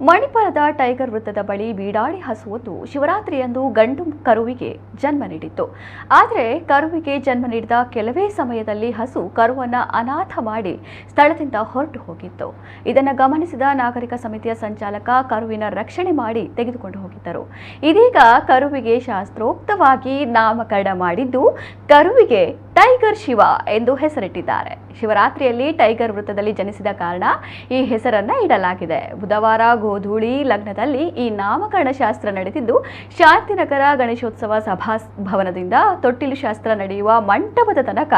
ಮಣಿಪಾಲದ tiger ವೃತ್ತದ ಬಳಿ ಬೀಡಾಡಿ ಹಸುವೊಂದು ಶಿವರಾತ್ರಿಯಂದು ಗಂಡು ಕರುವಿಗೆ ಜನ್ಮ ನೀಡಿತ್ತು. ಆದರೆ ಕರುವಿಗೆ ಜನ್ಮ ನೀಡಿದ ಕೆಲವೇ ಸಮಯದಲ್ಲಿ ಹಸು ಕರುವನ್ನು ಅನಾಥ ಮಾಡಿ ಸ್ಥಳದಿಂದ ಹೊರಟು ಹೋಗಿತ್ತು. ಇದನ್ನು ಗಮನಿಸಿದ ನಾಗರಿಕ ಸಮಿತಿಯ ಸಂಚಾಲಕ ಕರುವಿನ ರಕ್ಷಣೆ ಮಾಡಿ ತೆಗೆದುಕೊಂಡು ಹೋಗಿದ್ದರು. ಇದೀಗ ಕರುವಿಗೆ ಶಾಸ್ತ್ರೋಕ್ತವಾಗಿ ನಾಮಕರಣ ಮಾಡಿದ್ದು ಕರುವಿಗೆ ಟೈಗರ್ ಶಿವ ಎಂದು ಹೆಸರಿಟ್ಟಿದ್ದಾರೆ. ಶಿವರಾತ್ರಿಯಲ್ಲಿ ಟೈಗರ್ ವೃತ್ತದಲ್ಲಿ ಜನಿಸಿದ ಕಾರಣ ಈ ಹೆಸರನ್ನ ಇಡಲಾಗಿದೆ. ಬುಧವಾರ ಗೋಧೂಳಿ ಲಗ್ನದಲ್ಲಿ ಈ ನಾಮಕರಣ ಶಾಸ್ತ್ರ ನಡೆದಿದ್ದು, ಶಾಂತಿನಗರ ಗಣೇಶೋತ್ಸವ ಸಭಾ ಭವನದಿಂದ ತೊಟ್ಟಿಲು ಶಾಸ್ತ್ರ ನಡೆಯುವ ಮಂಟಪದ ತನಕ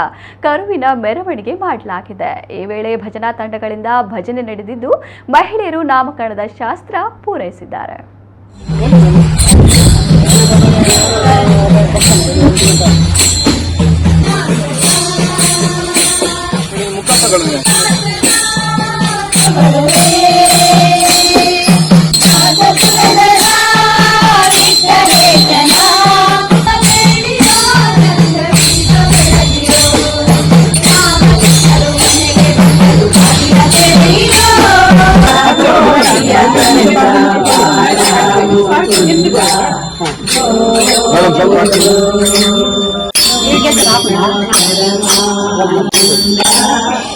ಕರುವಿನ ಮೆರವಣಿಗೆ ಮಾಡಲಾಗಿದೆ. ಈ ವೇಳೆ ಭಜನಾ ತಂಡಗಳಿಂದ ಭಜನೆ ನಡೆದಿದ್ದು, ಮಹಿಳೆಯರು ನಾಮಕರಣದ ಶಾಸ್ತ್ರ ಪೂರೈಸಿದ್ದಾರೆ. கலந்துங்க Thank you.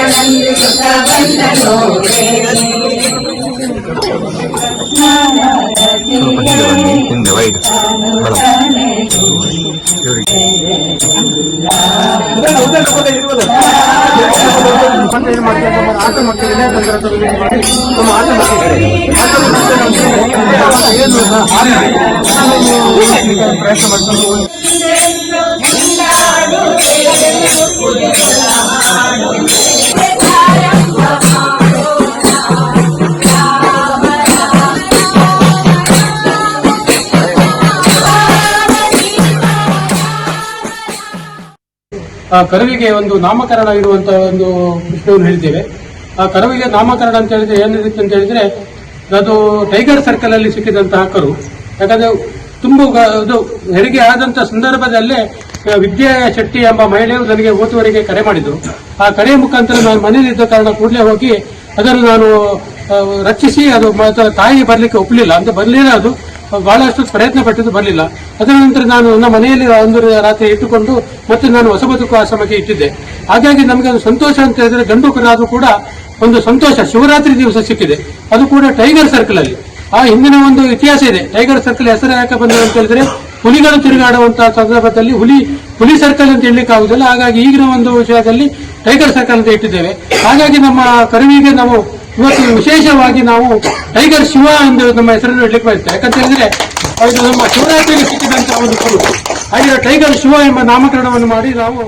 ఆనంద ಆಟೋ ಮಕ್ಕಳು ನಮ್ಮ ಆಟೋ ಮಕ್ಕಳು ಪ್ರಯತ್ನ ಮಾಡ್ಕೊಂಡು ಕರುವಿಗೆ ಒಂದು ನಾಮಕರಣ ಇರುವಂತ ಒಂದು ವಿಷಯವನ್ನು ಹೇಳಿದ್ದೇವೆ. ಆ ಕರುವಿಗೆ ನಾಮಕರಣ ಅಂತ ಹೇಳಿದ್ರೆ ಏನಿರುತ್ತೆ ಅಂತ ಹೇಳಿದ್ರೆ ಅದು ಟೈಗರ್ ಸರ್ಕಲ್ ಅಲ್ಲಿ ಸಿಕ್ಕಿದಂತಹ ಕರು. ಯಾಕಂದ್ರೆ ತುಂಬ ಇದು ಹೆರಿಗೆ ಆದಂತ ಸಂದರ್ಭದಲ್ಲೇ ಆ, ವಿದ್ಯಾ ಶೆಟ್ಟಿ ಎಂಬ ಮಹಿಳೆಯು ನನಗೆ ಓದುವರಿಗೆ ಕರೆ ಮಾಡಿದ್ರು ಆ ಕರೆಯ ಮುಖಾಂತರ ನಾನು ಮನೆಯಲ್ಲಿದ್ದ ಕಾರಣ ಕೂಡಲೇ ಹೋಗಿ ಅದನ್ನು ನಾನು ಆ, ರಕ್ಷಿಸಿ ಅದು ತಾಯಿ ಬರಲಿಕ್ಕೆ ಒಪ್ಪಲಿಲ್ಲ. ಅಂತ ಬರಲಿಲ್ಲ ಅದು. ಬಹಳಷ್ಟು ಪ್ರಯತ್ನ ಪಟ್ಟಿದ್ದು ಬರಲಿಲ್ಲ. ಅದರ ನಂತರ ನಾನು ನನ್ನ ಮನೆಯಲ್ಲಿ ಒಂದು ರಾತ್ರಿ ಇಟ್ಟುಕೊಂಡು ಮತ್ತೆ ನಾನು ಹೊಸ ಬದುಕು ಆಶ್ರಮಕ್ಕೆ ಇಟ್ಟಿದ್ದೆ. ಹಾಗಾಗಿ ನಮಗೆ ಒಂದು ಸಂತೋಷ ಅಂತ ಹೇಳಿದ್ರೆ ಗಂಡು ಕರಾದ್ರೂ ಕೂಡ ಒಂದು ಸಂತೋಷ. ಶಿವರಾತ್ರಿ ದಿವಸ ಸಿಕ್ಕಿದೆ. ಅದು ಕೂಡ ಟೈಗರ್ ಸರ್ಕಲ್ ಅಲ್ಲಿ. ಆ ಹಿಂದಿನ ಒಂದು ಇತಿಹಾಸ ಇದೆ. ಟೈಗರ್ ಸರ್ಕಲ್ ಹೆಸರು ಯಾಕೆ ಬಂದಿದೆ ಅಂತ ಹೇಳಿದ್ರೆ ಹುಲಿಗಳು ತಿರುಗಾಡುವಂತಹ ಸಂದರ್ಭದಲ್ಲಿ ಹುಲಿ ಹುಲಿ ಸರ್ಕಲ್ ಅಂತ ಹೇಳಲಿಕ್ಕೆ ಆಗುದಿಲ್ಲ. ಹಾಗಾಗಿ ಈಗಿನ ಒಂದು ವಿಷಯದಲ್ಲಿ ಟೈಗರ್ ಸರ್ಕಲ್ ಅಂತ ಇಟ್ಟಿದ್ದೇವೆ. ಹಾಗಾಗಿ ನಮ್ಮ ಕರುವಿಗೆ ನಾವು ಇವತ್ತು ವಿಶೇಷವಾಗಿ ನಾವು ಟೈಗರ್ ಶಿವ ಎಂದು ನಮ್ಮ ಹೆಸರನ್ನು ಇಡ್ಲಿಕ್ಕೆ ಬಯಸ್ತೇವೆ. ಯಾಕಂತ ಹೇಳಿದ್ರೆ ಇದು ನಮ್ಮ ಶಿವರಾತ್ರಿಗೆ ಸಿಕ್ಕಿದಂತಹ ಒಂದು ಹಾಗೆ ಟೈಗರ್ ಶಿವ ಎಂಬ ನಾಮಕರಣವನ್ನು ಮಾಡಿ ನಾವು